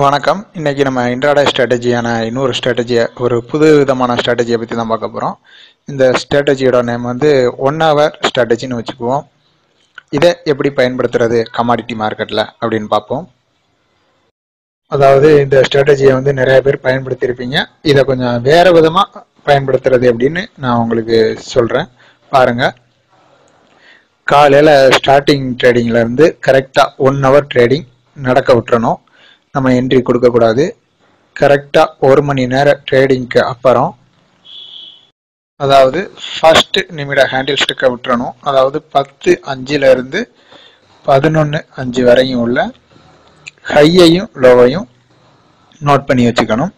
வணக்கம். இன்னைக்கு நம்ம இன்ட்ராடே ஸ்ட்ராட்டஜியான இன்னொரு ஸ்ட்ராட்டஜியை ஒரு புது விதமான ஸ்ட்ராட்டஜியை பற்றி தான் பார்க்க போகிறோம் இந்த ஸ்ட்ராட்டஜியோட நேம் வந்து ஒன் ஹவர் ஸ்ட்ராட்டஜின்னு வச்சுக்குவோம். இதை எப்படி பயன்படுத்துறது கமாடிட்டி மார்க்கெட்டில் அப்படின்னு பார்ப்போம். அதாவது இந்த ஸ்ட்ராட்டஜியை வந்து நிறைய பேர் பயன்படுத்தியிருப்பீங்க. இதை கொஞ்சம் வேறு விதமாக பயன்படுத்துறது அப்படின்னு நான் உங்களுக்கு சொல்கிறேன் பாருங்கள் காலையில் ஸ்டார்டிங் ட்ரேடிங்லேருந்து கரெக்டாக ஒன் ஹவர் ட்ரேடிங் நடக்க விட்டுறணும். நம்ம என்ட்ரி கொடுக்கக்கூடாது. கரெக்டாக ஒரு மணி நேர ட்ரேடிங்க்கு அப்புறம் அதாவது ஃபர்ஸ்ட் நிமிட ஹேண்டில் ஸ்டிக்கை விட்டுறணும். அதாவது பத்து அஞ்சிலிருந்து பதினொன்று அஞ்சு வரையும் உள்ள ஹையையும் லோவையும் நோட் பண்ணி வச்சுக்கணும்.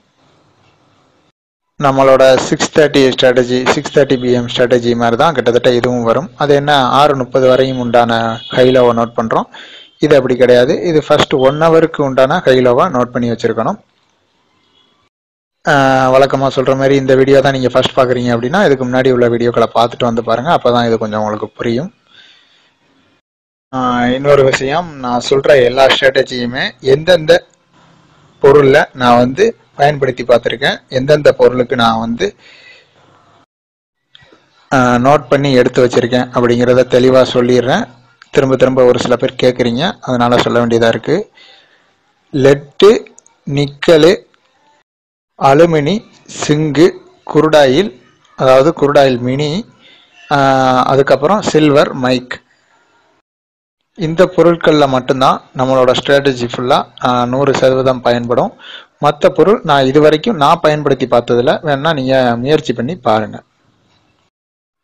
நம்மளோட six thirty strategy six thirty PM strategy மாதிரி தான் கிட்டத்தட்ட இதுவும் வரும். அது என்ன ஆறு முப்பது வரையும் உண்டான ஹை லோவை நோட் பண்ணுறோம் இது அப்படி கிடையாது. இது ஃபர்ஸ்ட் ஒன் ஹவருக்கு உண்டான ஹைலோவை நோட் பண்ணி வச்சுருக்கணும். வழக்கமாக சொல்கிற மாதிரி இந்த வீடியோ தான் நீங்கள் ஃபர்ஸ்ட் பார்க்குறீங்க அப்படின்னா இதுக்கு முன்னாடி உள்ள வீடியோக்களை பார்த்துட்டு வந்து பாருங்கள் அப்போ தான் இது கொஞ்சம் உங்களுக்கு புரியும். இன்னொரு விஷயம் நான் சொல்கிற எல்லா ஸ்ட்ராட்டஜியுமே எந்தெந்த பொருளில் நான் வந்து பயன்படுத்தி பார்த்துருக்கேன் எந்தெந்த பொருளுக்கு நான் வந்து நோட் பண்ணி எடுத்து வச்சிருக்கேன் அப்படிங்கிறத தெளிவாக சொல்லிடுறேன். திரும்ப திரும்ப ஒரு சில பேர் கேட்குறீங்க அதனால் சொல்ல வேண்டியதாக இருக்குது lead nickel aluminium zinc crude oil அதாவது குருடாயில் மினி அதுக்கப்புறம் சில்வர் மைக். இந்த பொருட்களில் மட்டும்தான் நம்மளோட ஸ்ட்ராட்டஜி ஃபுல்லாக நூறு சதவீதம் பயன்படும். மற்ற பொருள் நான் இது வரைக்கும் நான் பயன்படுத்தி பார்த்ததில் வேணால் நீங்கள் முயற்சி பண்ணி பாருங்கள்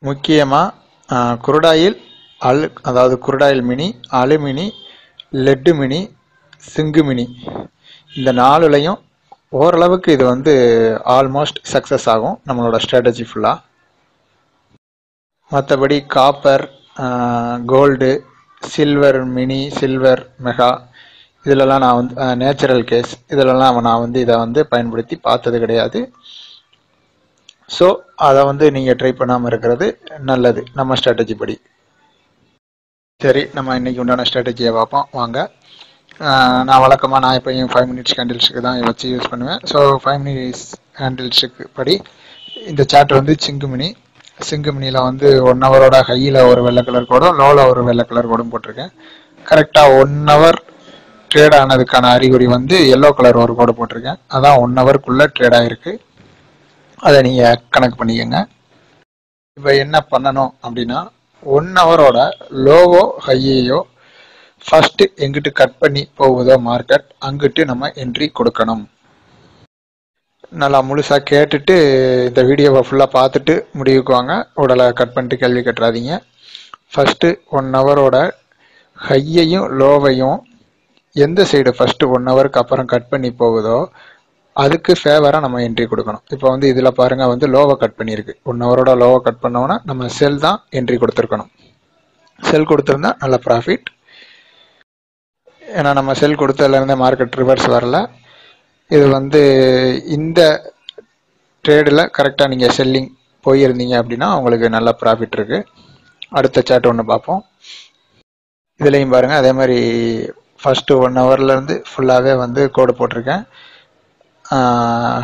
முக்கியமாக குருடாயில் அல் அதாவது crude oil mini aluminium lead mini zinc mini. இந்த நாலுலையும் ஓரளவுக்கு இது வந்து ஆல்மோஸ்ட் சக்ஸஸ் ஆகும் நம்மளோட ஸ்ட்ராட்டஜி ஃபுல்லாக மற்றபடி copper gold silver mini silver mega இதிலலாம் நான் வந்து நேச்சுரல் கேஸ். இதிலலாம் நான் வந்து இதை வந்து பயன்படுத்தி பார்த்தது கிடையாது. ஸோ அதை வந்து நீங்கள் ட்ரை பண்ணாமல் இருக்கிறது நல்லது நம்ம ஸ்ட்ராட்டஜி படி. சரி நம்ம இன்னைக்கு உண்டான ஸ்ட்ராட்டஜியை பார்ப்போம். வாங்க. நான் வழக்கமாக நான் எப்பயும் ஃபைவ் மினிட்ஸ் கேண்டில்ஸுக்கு தான் வச்சு யூஸ் பண்ணுவேன். ஸோ ஃபைவ் மினிட்ஸ் கேண்டில்ஸுக்கு படி இந்த சார்ட் வந்து சிங்குமினி சிங்குமினியில் வந்து ஒன் ஹவரோட ஹையில் ஒரு வெள்ளை கலர் கோடும் லோவில் ஒரு வெள்ளை கலர் கோடும் போட்டிருக்கேன். கரெக்டாக ஒன் ஹவர் ட்ரேட் ஆனதுக்கான அறிகுறி வந்து எல்லோ கலர் ஒரு கோடு போட்டிருக்கேன். அதான் ஒன் ஹவருக்குள்ளே ட்ரேட் ஆகிருக்கு அதை நீங்கள் கணக்கு பண்ணிக்கோங்க. இப்போ என்ன பண்ணணும் அப்படின்னா ஒன் ஹவரோட லோவோ ஹையையோ ஃபஸ்ட்டு எங்கிட்டு கட் பண்ணி போகுதோ மார்க்கெட் அங்கிட்டு நம்ம என்ட்ரி கொடுக்கணும். நல்லா முழுசாக கேட்டுட்டு இந்த வீடியோவை ஃபுல்லாக பார்த்துட்டு முடிவுக்கு வாங்க. உடலை கட் பண்ணிட்டு கேள்வி கட்டுறாதீங்க. ஃபஸ்ட்டு ஒன் ஹவரோட ஹையையும் லோவையும் எந்த சைடு ஃபஸ்ட்டு ஒன் ஹவருக்கு அப்புறம் கட் பண்ணி போகுதோ அதுக்கு ஃபேவராக நம்ம என்ட்ரி கொடுக்கணும். இப்போ வந்து இதில் பாருங்கள் வந்து லோவை கட் பண்ணியிருக்கு. ஒன் ஹவரோட லோவை கட் பண்ணோன்னா நம்ம செல் தான் என்ட்ரி கொடுத்துருக்கணும். செல் கொடுத்துருந்தா நல்ல ப்ராஃபிட் ஏன்னா நம்ம செல் கொடுத்ததுலேருந்தே மார்க்கெட் ரிவர்ஸ் வரல. இது வந்து இந்த ட்ரேடில் கரெக்டாக நீங்கள் செல்லிங் போயிருந்தீங்க அப்படின்னா உங்களுக்கு நல்ல ப்ராஃபிட் இருக்குது அடுத்த சார்ட் ஒன்று பார்ப்போம். இதுலேயும் பாருங்கள் அதே மாதிரி ஃபஸ்ட்டு ஒன் ஹவர்லேருந்து ஃபுல்லாகவே வந்து கோடு போட்டிருக்கேன்.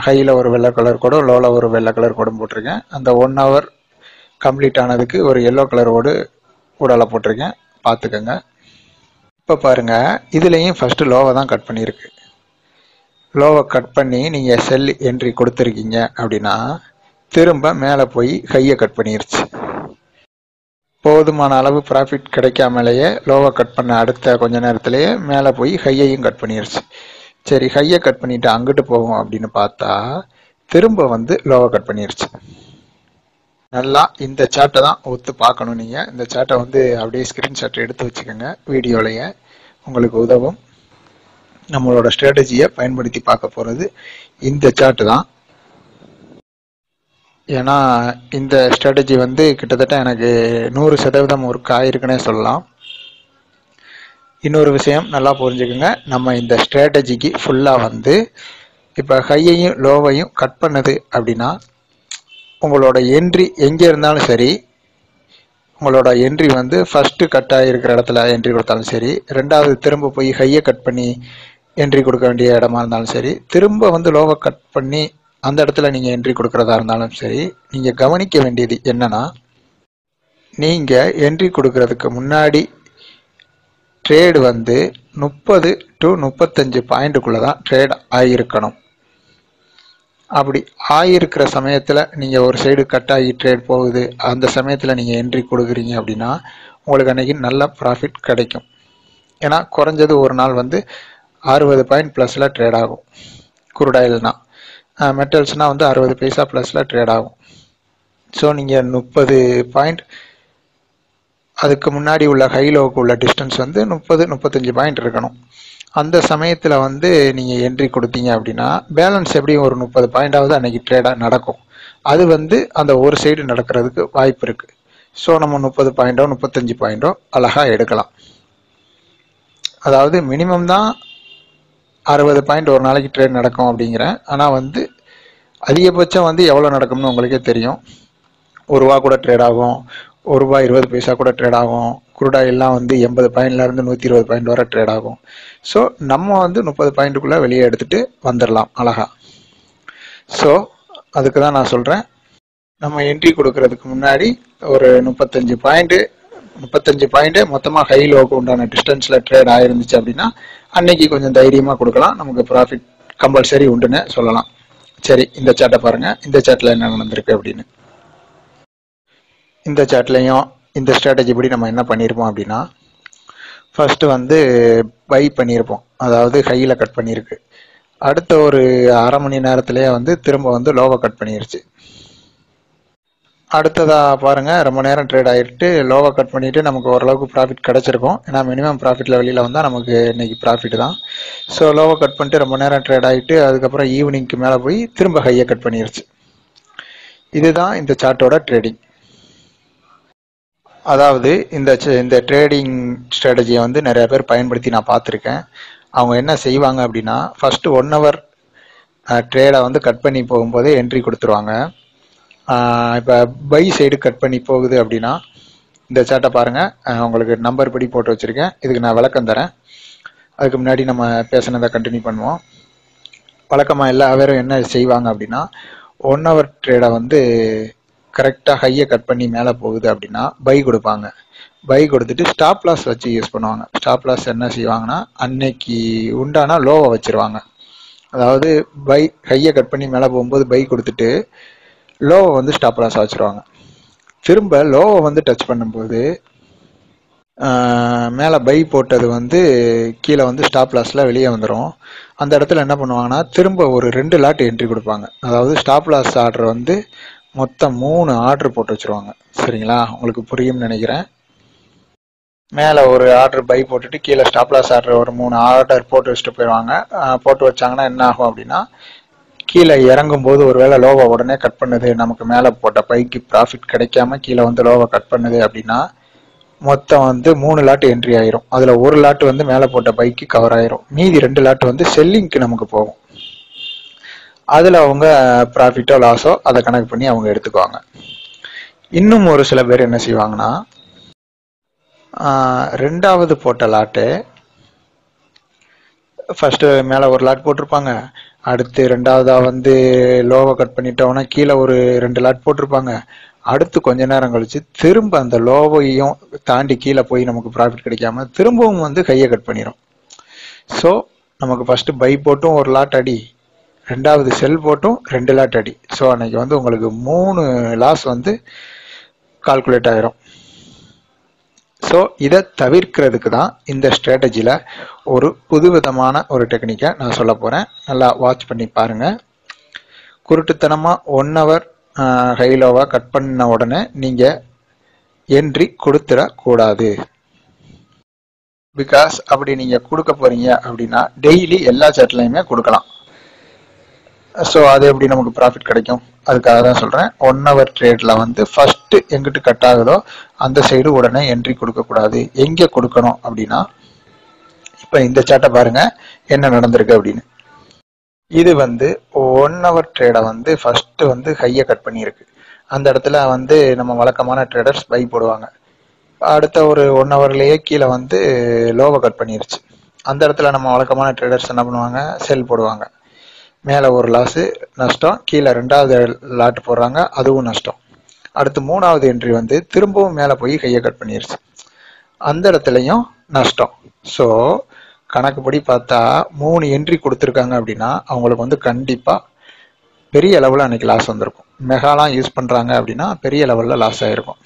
ஹையில் ஒரு வெள்ளை கலர் கோடும் லோவில் ஒரு வெள்ளை கலர் கோடும் போட்டிருக்கேன். அந்த ஒன் ஹவர் கம்ப்ளீட் ஆனதுக்கு ஒரு எல்லோ கலர் ஓடு உடலை போட்டிருக்கேன். பார்த்துக்கோங்க. இப்போ பாருங்கள் இதுலேயும் ஃபஸ்ட்டு லோவை தான் கட் பண்ணியிருக்கு. லோவை கட் பண்ணி நீங்கள் செல் என்ட்ரி கொடுத்துருக்கீங்க அப்படின்னா திரும்ப மேலே போய் ஹையை கட் பண்ணிருச்சு. போதுமான அளவு ப்ராஃபிட் கிடைக்காமலேயே லோவை கட் பண்ண அடுத்த கொஞ்ச நேரத்திலேயே மேலே போய் ஹையையும் கட் பண்ணிருச்சு. சரி ஹையை கட் பண்ணிட்டு அங்கிட்டு போவோம் அப்படின்னு பார்த்தா திரும்ப வந்து லோவை கட் பண்ணிருச்சு. நல்லா இந்த சார்ட்டை தான் ஒத்து பார்க்கணும் நீங்கள் இந்த சார்ட்டை வந்து அப்படியே ஸ்க்ரீன்ஷாட் எடுத்து வச்சுக்கோங்க. வீடியோலையே உங்களுக்கு உதவும். நம்மளோட ஸ்ட்ராட்டஜியை பயன்படுத்தி பார்க்க போகிறது இந்த சார்ட்டு தான். ஏன்னா இந்த ஸ்ட்ராட்டஜி வந்து கிட்டத்தட்ட எனக்கு நூறு சதவீதம் ஒர்க் ஆயிருக்குன்னே சொல்லலாம். இன்னொரு விஷயம் நல்லா புரிஞ்சுக்கோங்க. நம்ம இந்த ஸ்ட்ராட்டஜிக்கு ஃபுல்லாக வந்து இப்போ ஹையையும் லோவையும் கட் பண்ணுது அப்படின்னா உங்களோட என்ட்ரி எங்கே இருந்தாலும் சரி உங்களோட என்ட்ரி வந்து ஃபஸ்ட்டு கட் ஆகிருக்கிற இடத்துல என்ட்ரி கொடுத்தாலும் சரி ரெண்டாவது திரும்ப போய் ஹையை கட் பண்ணி என்ட்ரி கொடுக்க வேண்டிய இடமா இருந்தாலும் சரி திரும்ப வந்து லோவை கட் பண்ணி அந்த இடத்துல நீங்கள் என்ட்ரி கொடுக்குறதா இருந்தாலும் சரி நீங்கள் கவனிக்க வேண்டியது என்னன்னா நீங்கள் என்ட்ரி கொடுக்கறதுக்கு முன்னாடி ட்ரேடு வந்து முப்பது டு முப்பத்தஞ்சு பாயிண்ட்டுக்குள்ளே தான் ட்ரேட் ஆகியிருக்கணும் அப்படி ஆகியிருக்கிற சமயத்தில் நீங்கள் ஒரு சைடு கட் ஆகி ட்ரேட் போகுது அந்த சமயத்தில் நீங்கள் என்ட்ரி கொடுக்குறீங்க அப்படின்னா உங்களுக்கு அன்றைக்கி நல்ல ப்ராஃபிட் கிடைக்கும். ஏன்னா குறைஞ்சது ஒரு நாள் வந்து அறுபது பாயிண்ட் ப்ளஸில் ட்ரேட் ஆகும். குருடாயில்னால் மெட்டல்ஸ்னால் வந்து அறுபது பைசா ப்ளஸில் ட்ரேட் ஆகும். ஸோ நீங்கள் முப்பது பாயிண்ட் அதுக்கு முன்னாடி உள்ள ஹைலோவுக்கு உள்ள டிஸ்டன்ஸ் வந்து முப்பது முப்பத்தஞ்சு பாயிண்ட் இருக்கணும். அந்த சமயத்தில் வந்து நீங்கள் என்ட்ரி கொடுத்தீங்க அப்படின்னா பேலன்ஸ் எப்படியும் ஒரு முப்பது பாயிண்டாவது அன்னைக்கு ட்ரேடாக நடக்கும். அது வந்து அந்த ஒரு சைடு நடக்கிறதுக்கு வாய்ப்பு இருக்குது ஸோ நம்ம முப்பது பாயிண்டோ முப்பத்தஞ்சு பாயிண்டோ அழகாக எடுக்கலாம். அதாவது மினிமம் தான் அறுபது பாயிண்ட் ஒரு நாளைக்கு ட்ரேட் நடக்கும் அப்படிங்கிறேன் ஆனால் வந்து அதிகபட்சம் வந்து எவ்வளோ நடக்கும்னு உங்களுக்கே தெரியும். ஒரு ரூபா கூட ட்ரேட் ஆகும். ஒரு ரூபாய் இருபது பைசா கூட ட்ரேட் ஆகும். குருடாயெல்லாம் வந்து எண்பது பாயிண்ட்லேருந்து நூற்றி இருபது பாயிண்ட் வரை ட்ரேட் ஆகும். ஸோ நம்ம வந்து முப்பது பாயிண்ட்டுக்குள்ளே வெளியே எடுத்துகிட்டு வந்துடலாம் அழகா. ஸோ அதுக்கு தான் நான் சொல்கிறேன் நம்ம என்ட்ரி கொடுக்கறதுக்கு முன்னாடி ஒரு முப்பத்தஞ்சு பாயிண்ட்டு முப்பத்தஞ்சு பாயிண்ட்டு மொத்தமாக ஹை லோக்கு உண்டான டிஸ்டன்ஸில் ட்ரேட் ஆயிருந்துச்சு அப்படின்னா அன்னைக்கு கொஞ்சம் தைரியமாக கொடுக்கலாம். நமக்கு ப்ராஃபிட் கம்பல்சரி உண்டுன்னு சொல்லலாம். சரி இந்த சாட்டை பாருங்கள் இந்த சாட்டில் என்ன நடந்திருக்கு அப்படின்னு. இந்த சார்ட்லேயும் இந்த ஸ்ட்ராட்டஜி படி நம்ம என்ன பண்ணியிருப்போம் அப்படின்னா ஃபஸ்ட்டு வந்து பை பண்ணியிருப்போம் அதாவது ஹையில் கட் பண்ணியிருக்கு அடுத்த ஒரு அரை மணி நேரத்துலேயே வந்து திரும்ப வந்து லோவை கட் பண்ணிருச்சு. அடுத்ததாக பாருங்கள் ரொம்ப நேரம் ட்ரேட் ஆகிட்டு லோவை கட் பண்ணிவிட்டு நமக்கு ஓரளவுக்கு ப்ராஃபிட் கிடச்சிருக்கும். ஏன்னா மினிமம் ப்ராஃபிட்டில் வெளியில் வந்தால் நமக்கு இன்றைக்கி ப்ராஃபிட் தான். ஸோ லோவை கட் பண்ணிட்டு ரொம்ப நேரம் ட்ரேட் ஆகிட்டு அதுக்கப்புறம் ஈவினிங்க்கு மேலே போய் திரும்ப ஹையை கட் பண்ணிருச்சு. இதுதான் இந்த சார்ட்டோட ட்ரேடிங் அதாவது இந்த இந்த ட்ரேடிங் ஸ்ட்ராட்டஜியை வந்து நிறைய பேர் பயன்படுத்தி நான் பார்த்துருக்கேன். அவங்க என்ன செய்வாங்க அப்படின்னா ஃபர்ஸ்ட் ஒன் ஹவர் ட்ரேடை வந்து கட் பண்ணி போகும்போதே என்ட்ரி கொடுத்துருவாங்க. இப்போ பை சைடு கட் பண்ணி போகுது அப்படின்னா இந்த சார்ட்டை பாருங்கள் உங்களுக்கு நம்பர் படி போட்டு வச்சுருக்கேன். இதுக்கு நான் விளக்கம் தரேன். அதுக்கு முன்னாடி நம்ம பேசினதை கண்டினியூ பண்ணுவோம். வழக்கமாக எல்லா பேரும் என்ன செய்வாங்க அப்படின்னா ஒன் ஹவர் ட்ரேடை வந்து கரெக்டாக ஹையை கட் பண்ணி மேலே போகுது அப்படின்னா பை கொடுப்பாங்க. பை கொடுத்துட்டு ஸ்டாப் லாஸ் வச்சு யூஸ் பண்ணுவாங்க. ஸ்டாப் லாஸ் என்ன செய்வாங்கன்னா அன்னைக்கு உண்டான லோவை வச்சிருவாங்க. அதாவது பை ஹையை கட் பண்ணி மேலே போகும்போது பை கொடுத்துட்டு லோவை வந்து ஸ்டாப் லாஸ் வச்சிருவாங்க. திரும்ப லோவை வந்து டச் பண்ணும்போது மேலே பை போட்டது வந்து கீழே வந்து ஸ்டாப் லாஸில் வெளியே வந்துடும் அந்த இடத்துல என்ன பண்ணுவாங்கன்னா திரும்ப ஒரு ரெண்டு லாட் என்ட்ரி கொடுப்பாங்க. அதாவது ஸ்டாப் லாஸ் ஆர்டர் வந்து மொத்தம் மூணு ஆர்டர் போட்டு வச்சிருவாங்க. சரிங்களா? உங்களுக்கு புரியும்னு நினைக்கிறேன். மேலே ஒரு ஆர்டர் பை போட்டுட்டு கீழே ஸ்டாப் லாஸ் ஆர்டர் ஒரு மூணு ஆர்டர் போட்டு வச்சுட்டு போயிடுவாங்க. போட்டு வச்சாங்கன்னா என்ன ஆகும் அப்படின்னா கீழே இறங்கும் போது ஒருவேளை லோவை உடனே கட் பண்ணுது. நமக்கு மேலே போட்ட பைக்கு ப்ராஃபிட் கிடைக்காம கீழே வந்து லோவை கட் பண்ணுது அப்படின்னா மொத்தம் வந்து மூணு லாட் என்ட்ரி ஆயிரும். அதில் ஒரு லாட் வந்து மேலே போட்ட பைக்கு கவர் ஆயிரும். மீதி ரெண்டு லாட் வந்து செல்லிங்க்கு நமக்கு போகும். அதில் அவங்க ப்ராஃபிட்டோ லாஸோ அதை கணக்கு பண்ணி அவங்க எடுத்துக்குவாங்க. இன்னும் ஒரு சில பேர் என்ன செய்வாங்கன்னா ரெண்டாவது போட்ட லாட்டு ஃபஸ்ட்டு மேலே ஒரு லாட் போட்டிருப்பாங்க. அடுத்து ரெண்டாவதாக வந்து லோவை கட் பண்ணிட்டோம்னா கீழே ஒரு ரெண்டு லாட் போட்டிருப்பாங்க. அடுத்து கொஞ்ச நேரம் கழிச்சு திரும்ப அந்த லோவையும் தாண்டி கீழே போய் நமக்கு ப்ராஃபிட் கிடைக்காம திரும்பவும் வந்து கையை கட் பண்ணிடும் ஸோ நமக்கு ஃபஸ்ட்டு பை போட்டும் ஒரு லாட் அடி. ரெண்டாவது செல் போட்டும் ரெண்டு லாட் அடி. ஸோ அன்னைக்கு வந்து உங்களுக்கு மூணு லாஸ் வந்து கால்குலேட் ஆகிரும் ஸோ இதை தவிர்க்கிறதுக்கு தான் இந்த ஸ்ட்ராட்டஜியில் ஒரு புதுவிதமான ஒரு டெக்னிக்கை நான் சொல்ல போகிறேன் நல்லா வாட்ச் பண்ணி பாருங்கள் குருட்டுத்தனமாக ஒன் ஹவர் ஹைலோவாக கட் பண்ண உடனே நீங்கள் என்ட்ரி கொடுத்துடக்கூடாது. பிகாஸ் அப்படி நீங்கள் கொடுக்க போகிறீங்க அப்படின்னா டெய்லி எல்லா சேட்லையுமே கொடுக்கலாம். ஸோ அது எப்படி நமக்கு ப்ராஃபிட் கிடைக்கும்? அதுக்காக தான் சொல்கிறேன் ஒன் ஹவர் ட்ரேடில் வந்து ஃபஸ்ட்டு எங்கிட்டு கட் ஆகுதோ அந்த சைடு உடனே என்ட்ரி கொடுக்கக்கூடாது. எங்கே கொடுக்கணும் அப்படின்னா இப்போ இந்த சாட்டை பாருங்க என்ன நடந்திருக்கு அப்படின்னு. இது வந்து ஒன் ஹவர் ட்ரேடை வந்து ஃபர்ஸ்ட் வந்து ஹையை கட் பண்ணியிருக்கு. அந்த இடத்துல வந்து நம்ம வழக்கமான ட்ரேடர்ஸ் பை போடுவாங்க. அடுத்த ஒரு ஒன் ஹவர்லேயே கீழே வந்து லோவை கட் பண்ணிருச்சு. அந்த இடத்துல நம்ம வழக்கமான ட்ரேடர்ஸ் என்ன பண்ணுவாங்க? செல் போடுவாங்க. மேலே ஒரு லாஸு நஷ்டம். கீழே ரெண்டாவது லாட் போடுறாங்க அதுவும் நஷ்டம். அடுத்து மூணாவது என்ட்ரி வந்து திரும்பவும் மேலே போய் கையை கட் பண்ணிருச்சு. அந்த இடத்துலையும் நஷ்டம். ஸோ கணக்குப்படி பார்த்தா மூணு என்ட்ரி கொடுத்துருக்காங்க அப்படின்னா அவங்களுக்கு வந்து கண்டிப்பாக பெரிய லெவலில் அன்னைக்கு லாஸ் வந்திருக்கும். மெகாலாம் யூஸ் பண்ணுறாங்க அப்படின்னா பெரிய லெவலில் லாஸ் ஆகிருக்கும்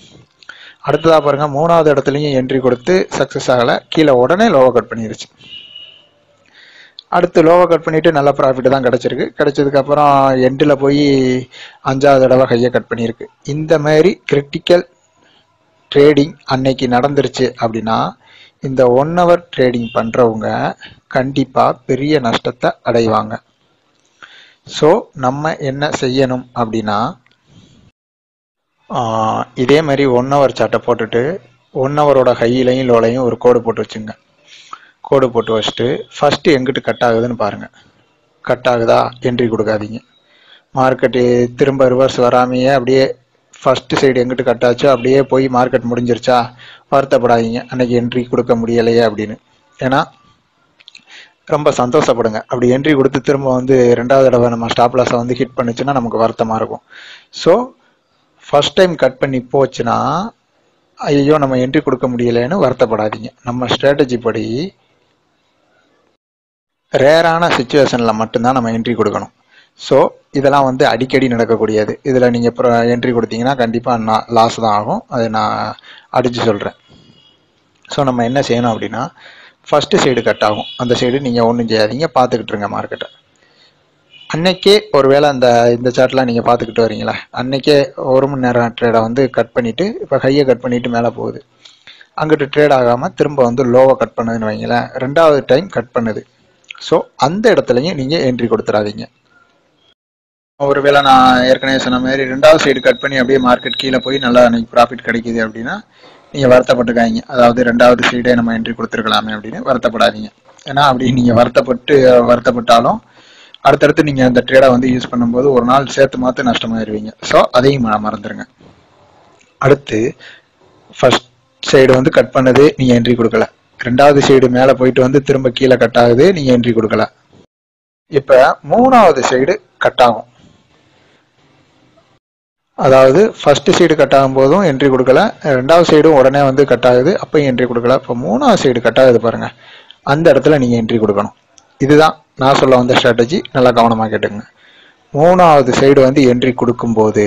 அடுத்ததாக பாருங்க மூணாவது இடத்துலையும் என்ட்ரி கொடுத்து சக்ஸஸ் ஆகலை. கீழே உடனே லோவை கட் பண்ணிருச்சு. அடுத்து லோவை கட் பண்ணிட்டு நல்ல ப்ராஃபிட் தான் கிடச்சிருக்கு. கிடச்சதுக்கப்புறம் எண்டில் போய் அஞ்சாவது தடவை கையை கட் பண்ணியிருக்கு. இந்த மாதிரி கிரிட்டிக்கல் ட்ரேடிங் அன்னைக்கு நடந்துருச்சு அப்படின்னா இந்த ஒன் ஹவர் ட்ரேடிங் பண்ணுறவங்க கண்டிப்பாக பெரிய நஷ்டத்தை அடைவாங்க. ஸோ நம்ம என்ன செய்யணும் அப்படின்னா இதே மாதிரி ஒன் ஹவர் சார்ட்டை போட்டுட்டு ஒன் ஹவரோட ஹையிலையும் லோலையும் ஒரு கோடு போட்டு வச்சுங்க. கோடு போட்டு வச்சுட்டு ஃபஸ்ட்டு எங்கிட்டு கட் ஆகுதுன்னு பாருங்கள் கட் ஆகுதா? என்ட்ரி கொடுக்காதீங்க. மார்க்கெட்டு திரும்ப ரிவர்ஸ் வராமையே அப்படியே ஃபஸ்ட்டு சைடு எங்கிட்டு கட் ஆச்சோ அப்படியே போய் மார்க்கெட் முடிஞ்சிருச்சா? வருத்தப்படாதீங்க. அன்னைக்கு என்ட்ரி கொடுக்க முடியலையே அப்படின்னு. ஏன்னா ரொம்ப சந்தோஷப்படுங்க. அப்படி என்ட்ரி கொடுத்து திரும்ப வந்து ரெண்டாவது தடவை நம்ம ஸ்டாப் லாஸை வந்து ஹிட் பண்ணுச்சுன்னா நமக்கு வருத்தமாக இருக்கும். ஸோ ஃபர்ஸ்ட் டைம் கட் பண்ணி போச்சுன்னா ஐயோ நம்ம என்ட்ரி கொடுக்க முடியலைன்னு வருத்தப்படாதீங்க. நம்ம ஸ்ட்ராட்டஜி படி ரேரான சுச்சுவேஷனில் மட்டும்தான் நம்ம என்ட்ரி கொடுக்கணும். ஸோ இதெல்லாம் வந்து அடிக்கடி நடக்கக்கூடியது. இதில் நீங்கள் இப்போ என்ட்ரி கொடுத்தீங்கன்னா கண்டிப்பாக நான் லாஸ் தான் ஆகும். அதை நான் அடித்து சொல்கிறேன் ஸோ நம்ம என்ன செய்யணும் அப்படின்னா ஃபஸ்ட்டு சைடு கட் ஆகும். அந்த சைடு நீங்கள் ஒன்றும் செய்யாதீங்க. பார்த்துக்கிட்டு இருங்க மார்க்கெட்டை அன்னைக்கே ஒருவேளை அந்த இந்த சார்ட்லாம் நீங்கள் பார்த்துக்கிட்டு வரீங்களா? அன்னைக்கே ஒரு மணி நேரம் ட்ரேடை வந்து கட் பண்ணிவிட்டு இப்போ ஹையை கட் பண்ணிவிட்டு மேலே போகுது. அங்கிட்டு ட்ரேட் ஆகாமல் திரும்ப வந்து லோவை கட் பண்ணுதுன்னு வைங்களேன். ரெண்டாவது டைம் கட் பண்ணுது. ஸோ அந்த இடத்துலையும் நீங்கள் என்ட்ரி கொடுத்துடாதீங்க ஒருவேளை நான் ஏற்கனவே சொன்ன மாதிரி ரெண்டாவது சைடு கட் பண்ணி அப்படியே மார்க்கெட் கீழே போய் நல்லா அன்னைக்கு ப்ராஃபிட் கிடைக்குது அப்படின்னா நீங்கள் வருத்தப்பட்டுக்காதீங்க. அதாவது ரெண்டாவது சைடே நம்ம என்ட்ரி கொடுத்துருக்கலாமே அப்படின்னு வருத்தப்படாதீங்க. ஏன்னா அப்படி நீங்கள் வருத்தப்பட்டு வருத்தப்பட்டாலும் அடுத்தடுத்து நீங்கள் அந்த ட்ரேடை வந்து யூஸ் பண்ணும்போது ஒரு நாள் சேர்த்து மாற்று நஷ்டமாயிருவீங்க. ஸோ அதையும் மறந்துடுங்க அடுத்து ஃபர்ஸ்ட் சைடு வந்து கட் பண்ணது நீங்கள் என்ட்ரி கொடுக்கல. ரெண்டாவது சைடு மேலே போயிட்டு வந்து திரும்ப கீழே கட் ஆகுது நீங்கள் என்ட்ரி கொடுக்கல இப்போ மூணாவது சைடு கட் ஆகும். அதாவது ஃபர்ஸ்ட் சைடு கட் ஆகும் போதும் என்ட்ரி கொடுக்கல ரெண்டாவது சைடும் உடனே வந்து கட் ஆகுது அப்பயும் என்ட்ரி கொடுக்கல இப்போ மூணாவது சைடு கட் ஆகுது பாருங்க. அந்த இடத்துல நீங்க என்ட்ரி கொடுக்கணும். இதுதான் நான் சொல்ல வந்த ஸ்ட்ராட்டஜி நல்லா கவனமா கேட்டுங்க மூணாவது சைடு வந்து என்ட்ரி கொடுக்கும்போது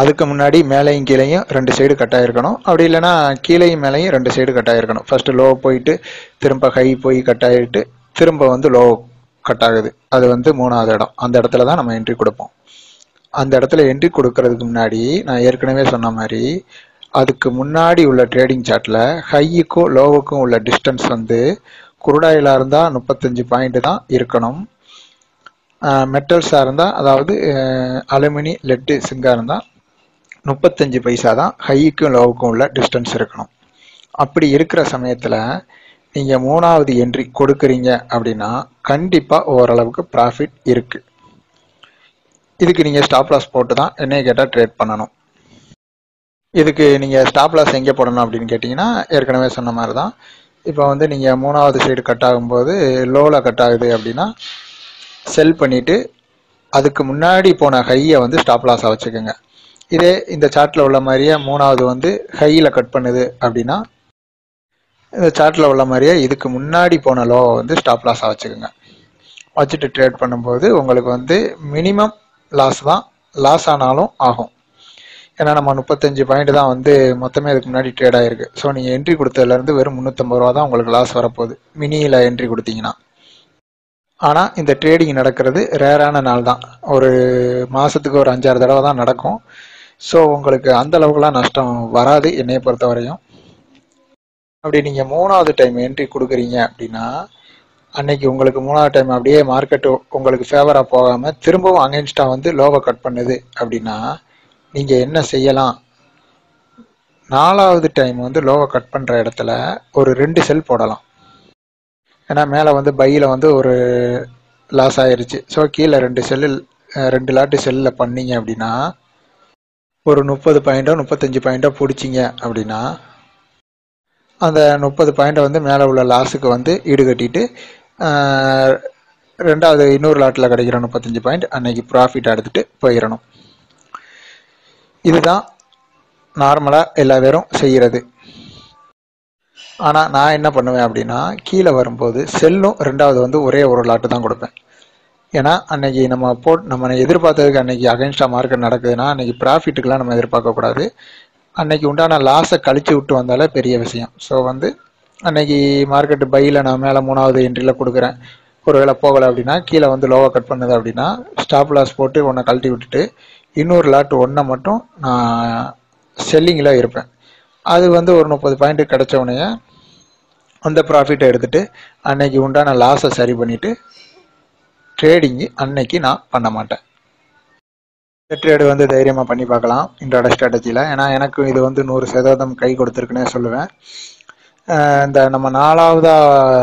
அதுக்கு முன்னாடி மேலேயும் கீழேயும் ரெண்டு சைடு கட்டாயிருக்கணும். அப்படி இல்லைன்னா கீழேயும் மேலேயும் ரெண்டு சைடு கட் ஆயிருக்கணும் ஃபர்ஸ்ட் லோ போயிட்டு திரும்ப ஹை போய் கட் ஆகிட்டு திரும்ப வந்து லோ கட் ஆகுது அது வந்து மூணாவது இடம். அந்த இடத்துல தான் நம்ம என்ட்ரி கொடுப்போம். அந்த இடத்துல என்ட்ரி கொடுக்கறதுக்கு முன்னாடி நான் ஏற்கனவே சொன்ன மாதிரி அதுக்கு முன்னாடி உள்ள ட்ரேடிங் சார்ட்டில் ஹையுக்கும் லோவுக்கும் உள்ள டிஸ்டன்ஸ் வந்து குருடாயிலாக இருந்தால் முப்பத்தஞ்சு பாயிண்ட் தான் இருக்கணும். மெட்டல்ஸாக இருந்தால் அதாவது அலுமினி லெட்டு சிங்காக இருந்தால் முப்பத்தஞ்சு பைசா தான் ஹைக்கும் லோவுக்கும் உள்ள டிஸ்டன்ஸ் இருக்கணும். அப்படி இருக்கிற சமயத்தில் நீங்கள் மூணாவது என்ட்ரி கொடுக்குறீங்க அப்படின்னா கண்டிப்பாக ஓரளவுக்கு ப்ராஃபிட் இருக்குது இதுக்கு நீங்கள் ஸ்டாப் லாஸ் போட்டு தான் என்னைய கேட்டால் ட்ரேட் பண்ணணும். இதுக்கு நீங்கள் ஸ்டாப் லாஸ் எங்கே போடணும் அப்படின்னு கேட்டிங்கன்னா ஏற்கனவே சொன்ன மாதிரி தான் இப்போ வந்து நீங்கள் மூணாவது சைடு கட் ஆகும்போது லோவில் கட் ஆகுது அப்படின்னா செல் பண்ணிவிட்டு அதுக்கு முன்னாடி போன ஹையை வந்து ஸ்டாப் லாஸாக வச்சுக்கோங்க. இதே இந்த சார்ட்டில் உள்ள மாதிரியே மூணாவது வந்து ஹையில் கட் பண்ணுது அப்படின்னா இந்த சார்ட்டில் உள்ள மாதிரியே இதுக்கு முன்னாடி போன லோவை வந்து ஸ்டாப் லாஸாக வச்சுக்கோங்க. வச்சுட்டு ட்ரேட் பண்ணும்போது உங்களுக்கு வந்து மினிமம் லாஸ் தான் லாஸ் ஆனாலும் ஆகும். ஏன்னா நம்ம முப்பத்தஞ்சு பாயிண்ட் தான் வந்து மொத்தமே அதுக்கு முன்னாடி ட்ரேட் ஆயிருக்கு. ஸோ நீங்கள் என்ட்ரி கொடுத்ததுலேருந்து வெறும் முந்நூற்றம்பது ரூபா தான் உங்களுக்கு லாஸ் வரப்போகுது. மினியில் என்ட்ரி கொடுத்தீங்கன்னா. ஆனால் இந்த ட்ரேடிங் நடக்கிறது ரேரான நாள் தான். ஒரு மாதத்துக்கு ஒரு அஞ்சாறு தடவை தான் நடக்கும். ஸோ உங்களுக்கு அந்த அளவுக்குலாம் நஷ்டம் வராது என்னைய பொறுத்த வரையும் அப்படி நீங்கள் மூணாவது டைம் என்ட்ரி கொடுக்குறீங்க அப்படின்னா அன்னைக்கு உங்களுக்கு மூணாவது டைம் அப்படியே மார்க்கெட்டு உங்களுக்கு ஃபேவராக போகாமல் திரும்பவும் அகைன்ஸ்டாக வந்து லோவை கட் பண்ணுது அப்படின்னா நீங்கள் என்ன செய்யலாம்? நாலாவது டைம் வந்து லோவை கட் பண்ணுற இடத்துல ஒரு ரெண்டு செல் போடலாம். ஏன்னா மேலே வந்து பையில் வந்து ஒரு லாஸ் ஆயிடுச்சு ஸோ கீழே ரெண்டு செல்லு ரெண்டு லாட்டு செல்லில் பண்ணீங்க அப்படின்னா ஒரு முப்பது பாயிண்டோ முப்பத்தஞ்சு பாயிண்டோ பிடிச்சிங்க அப்படின்னா அந்த முப்பது பாயிண்டை வந்து மேலே உள்ள லாஸுக்கு வந்து ஈடுகட்டிட்டு ரெண்டாவது இன்னொரு லாட்டில் கிடைக்கிற முப்பத்தஞ்சு பாயிண்ட் அன்னைக்கு ப்ராஃபிட் எடுத்துட்டு போயிடணும் இதுதான் நார்மலாக எல்லா பேரும் செய்கிறது ஆனால் நான் என்ன பண்ணுவேன் அப்படின்னா கீழே வரும்போது செல்லும் ரெண்டாவது வந்து ஒரே ஒரு லாட்டு தான் கொடுப்பேன். ஏன்னா அன்னைக்கு நம்ம போட் நம்ம எதிர்பார்த்ததுக்கு அன்னைக்கு அகைன்ஸ்டாக மார்க்கெட் நடக்குதுன்னா அன்னைக்கு ப்ராஃபிட்டுக்கெலாம் நம்ம எதிர்பார்க்கக்கூடாது. அன்னைக்கு உண்டான லாஸை கழிச்சு விட்டு வந்தாலே பெரிய விஷயம். ஸோ வந்து அன்னைக்கு மார்க்கெட் பையில் நான் மேலே மூணாவது என்ட்ரியில் கொடுக்குறேன். ஒருவேளை போகலை அப்படின்னா கீழே வந்து லோவாக கட் பண்ணுது அப்படின்னா ஸ்டாப் லாஸ் போட்டு ஒன்றை கழட்டி விட்டுட்டு இன்னொரு லாட் ஒன்றை மட்டும் நான் செல்லிங்கில் இருப்பேன். அது வந்து ஒரு முப்பது பாயிண்ட் கிடைச்ச உடனே அந்த ப்ராஃபிட்டை எடுத்துட்டு அன்னைக்கு உண்டான லாஸை சரி பண்ணிட்டு ட்ரேடிங்கு அன்னைக்கு நான் பண்ண மாட்டேன். இந்த ட்ரேடு வந்து தைரியமாக பண்ணி பார்க்கலாம். இன்றோட ஸ்ட்ராட்டஜியில் ஏன்னா எனக்கு இது வந்து நூறு சதவீதம் கை கொடுத்துருக்குன்னே சொல்லுவேன். இந்த நம்ம நாலாவதா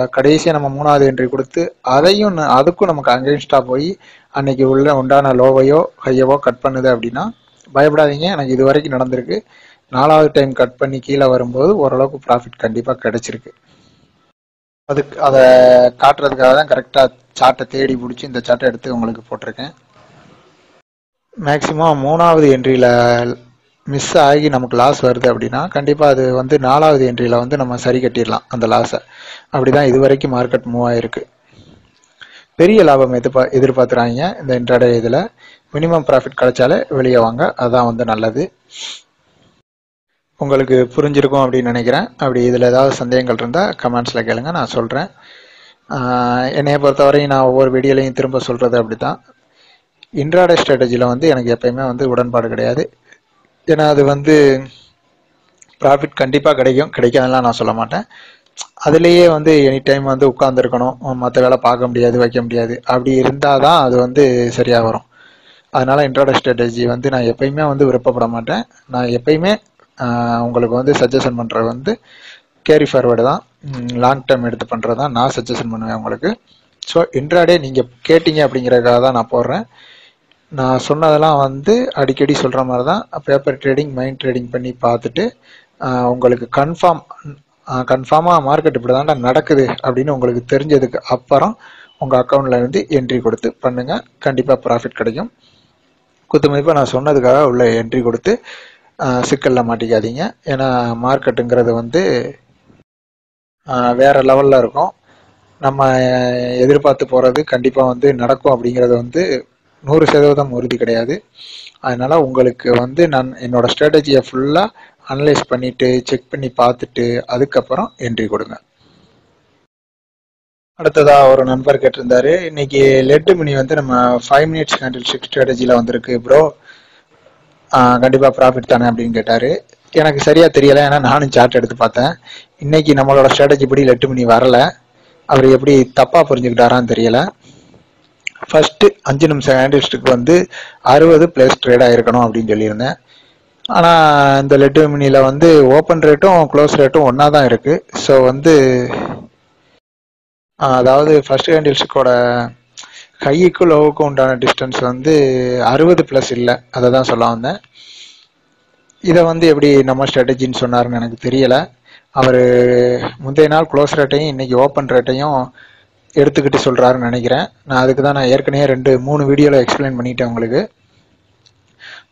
கடைசியாக நம்ம மூணாவது என்ட்ரி கொடுத்து அதையும் ந- அதுக்கும் நமக்கு அகேன்ஸ்டாக போய் அன்னைக்கு உள்ள உண்டான லோவையோ ஹையவோ கட் பண்ணுது அப்படின்னா பயப்படாதீங்க. எனக்கு இது வரைக்கும் நடந்திருக்கு. நாலாவது டைம் கட் பண்ணி கீழே வரும்போது ஓரளவுக்கு ப்ராஃபிட் கண்டிப்பாக கிடைச்சிருக்கு. அதுக்கு அதை காட்டுறதுக்காக தான் கரெக்டாக சார்ட்டை தேடி பிடிச்சி இந்த சார்ட்டை எடுத்து உங்களுக்கு போட்டிருக்கேன். மேக்ஸிமம் மூணாவது என்ட்ரியில் மிஸ் ஆகி நமக்கு லாஸ் வருது அப்படின்னா கண்டிப்பாக அது வந்து நாலாவது என்ட்ரியில் வந்து நம்ம சரி கட்டிடலாம் அந்த லாஸை அப்படி தான் இது வரைக்கும் மார்க்கெட் மூவ் ஆகிருக்கு பெரிய லாபம் எதிர்பா எதிர்பார்க்குறாங்க இந்த இன்ட்ராடே இதில். மினிமம் ப்ராஃபிட் கிடைச்சாலே வெளியே வாங்க அதுதான் வந்து நல்லது. உங்களுக்கு புரிஞ்சிருக்கும் அப்படின்னு நினைக்கிறேன். அப்படி இதில் ஏதாவது சந்தேகங்கள் இருந்தால் கமெண்ட்ஸில் கேளுங்க நான் சொல்கிறேன் என்னைய பொறுத்தவரையும் நான் ஒவ்வொரு வீடியோலையும் திரும்ப சொல்கிறது அப்படி தான் இன்ட்ராடே ஸ்ட்ராட்டஜியில் வந்து எனக்கு எப்பயுமே வந்து உடன்பாடு கிடையாது. ஏன்னா அது வந்து ப்ராஃபிட் கண்டிப்பாக கிடைக்கும். கிடைக்காதுலாம் நான் சொல்ல மாட்டேன். அதுலேயே வந்து எனி டைம் வந்து உட்காந்துருக்கணும் மற்ற வேலை பார்க்க முடியாது வைக்க முடியாது. அப்படி இருந்தால் தான் அது வந்து சரியாக வரும். அதனால் இன்ட்ராடே ஸ்ட்ராட்டஜி வந்து நான் எப்பயுமே வந்து விருப்பப்பட மாட்டேன். நான் எப்பயுமே உங்களுக்கு வந்து சஜஷன் பண்ணுறது வந்து கேரி ஃபார்வேர்டு தான். லாங் டேர்ம் எடுத்து பண்ணுறது தான் நான் சஜஷன் பண்ணுவேன் உங்களுக்கு. ஸோ இன்ட்ராடே நீங்கள் கேட்டிங்க அப்படிங்கிறதுக்காக தான் நான் போடுறேன். நான் சொன்னதெல்லாம் வந்து அடிக்கடி சொல்கிற மாதிரி தான். பேப்பர் ட்ரேடிங் மைண்ட் ட்ரேடிங் பண்ணி பார்த்துட்டு உங்களுக்கு கன்ஃபார்ம் கன்ஃபார்மாக மார்க்கெட் இப்படி தாண்டா நடக்குது அப்படின்னு உங்களுக்கு தெரிஞ்சதுக்கு அப்புறம் உங்கள் அக்கௌண்ட்டில் இருந்து என்ட்ரி கொடுத்து பண்ணுங்கள் கண்டிப்பாக ப்ராஃபிட் கிடைக்கும். குத்துமதிப்பாக நான் சொன்னதுக்காக உள்ள என்ட்ரி கொடுத்து சிக்கலில் மாட்டிக்காதீங்க. ஏன்னா மார்க்கெட்டுங்கிறது வந்து வேறு லெவலில் இருக்கும். நம்ம எதிர்பார்த்து போகிறது கண்டிப்பாக வந்து நடக்கும் அப்படிங்கிறது வந்து நூறு சதவீதம் உறுதி கிடையாது. அதனால் உங்களுக்கு வந்து நான் என்னோடய ஸ்ட்ராட்டஜியை ஃபுல்லாக அனலைஸ் பண்ணிவிட்டு செக் பண்ணி பார்த்துட்டு அதுக்கப்புறம் என்ட்ரி கொடுங்க. அடுத்ததாக ஒரு நண்பர் கேட்டிருந்தாரு இன்னைக்கு லெட்டு மணி வந்து நம்ம ஃபைவ் மினிட்ஸ் கேண்டில் ஷிஃப்ட் ஸ்ட்ராட்டஜியில் வந்திருக்கு ப்ரோ கண்டிப்பாக ப்ராஃபிட் தானே அப்படின்னு கேட்டாரு. எனக்கு சரியா தெரியல ஏன்னா நானும் சார்ட் எடுத்து பார்த்தேன். இன்னைக்கு நம்மளோட ஸ்ட்ராட்டஜி படி லெட்டு மணி வரல. அவர் எப்படி தப்பாக புரிஞ்சுக்கிட்டாரான்னு தெரியல. ஃபர்ஸ்ட் அஞ்சு நிமிஷம் ஹேண்டில்ஸ்டுக்கு வந்து அறுபது பிளஸ் ட்ரேட் ஆயிருக்கணும் அப்படின்னு சொல்லியிருந்தேன். ஆனால் இந்த லெட்டு மினியில் வந்து ஓப்பன் ரேட்டும் க்ளோஸ் ரேட்டும் ஒன்றா தான் இருக்கு. ஸோ வந்து அதாவது ஃபர்ஸ்ட் ஹேண்டில்ஸுக்கோட கைக்கும் லோவுக்கும் உண்டான டிஸ்டன்ஸ் வந்து அறுபது ப்ளஸ் இல்லை. அதை தான் சொல்ல வந்தேன். இதை வந்து எப்படி நம்ம ஸ்ட்ராட்டஜின்னு சொன்னாருன்னு எனக்கு தெரியலை. அவர் முந்தைய நாள் க்ளோஸ் ரேட்டையும் இன்றைக்கி ஓப்பன் ரேட்டையும் எடுத்துக்கிட்டு சொல்கிறாருன்னு நினைக்கிறேன். நான் அதுக்கு தான் நான் ஏற்கனவே ரெண்டு மூணு வீடியோவில் எக்ஸ்பிளைன் பண்ணிட்டேன் உங்களுக்கு.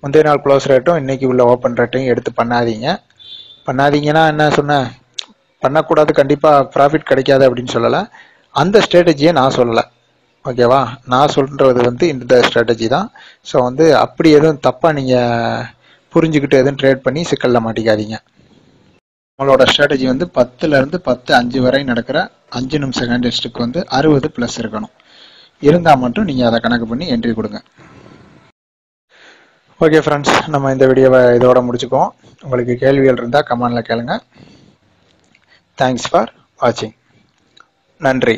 முந்தைய நாள் க்ளோஸ் ரேட்டும் இன்றைக்கி உள்ள ஓப்பன் ரேட்டையும் எடுத்து பண்ணாதீங்க. பண்ணாதீங்கன்னா என்ன சொன்னேன்? பண்ணக்கூடாது கண்டிப்பாக ப்ராஃபிட் கிடைக்காது அப்படின்னு சொல்லலை. அந்த ஸ்ட்ராட்டஜியை நான் சொல்லலை. ஓகேவா நான் சொல்கிறது வந்து இந்த ஸ்ட்ராட்டஜி தான். ஸோ வந்து அப்படி எதுவும் தப்பாக நீங்கள் புரிஞ்சுக்கிட்டு எதுவும் ட்ரேட் பண்ணி சிக்கலில் மாட்டிக்காதீங்க. நம்மளோட ஸ்ட்ராட்டஜி வந்து பத்துலேருந்து பத்து அஞ்சு வரை நடக்கிற அஞ்சு நிமிஷம் கேண்டில்ஸ்டுக்கு வந்து அறுபது ப்ளஸ் இருக்கணும். இருந்தால் மட்டும் நீங்கள் அதை கணக்கு பண்ணி என்ட்ரி கொடுங்க. ஓகே ஃப்ரெண்ட்ஸ் நம்ம இந்த வீடியோவை இதோட முடிச்சுக்குவோம். உங்களுக்கு கேள்விகள் இருந்தால் கமெண்டில் கேளுங்க. தேங்க்ஸ் ஃபார் வாட்சிங் நன்றி.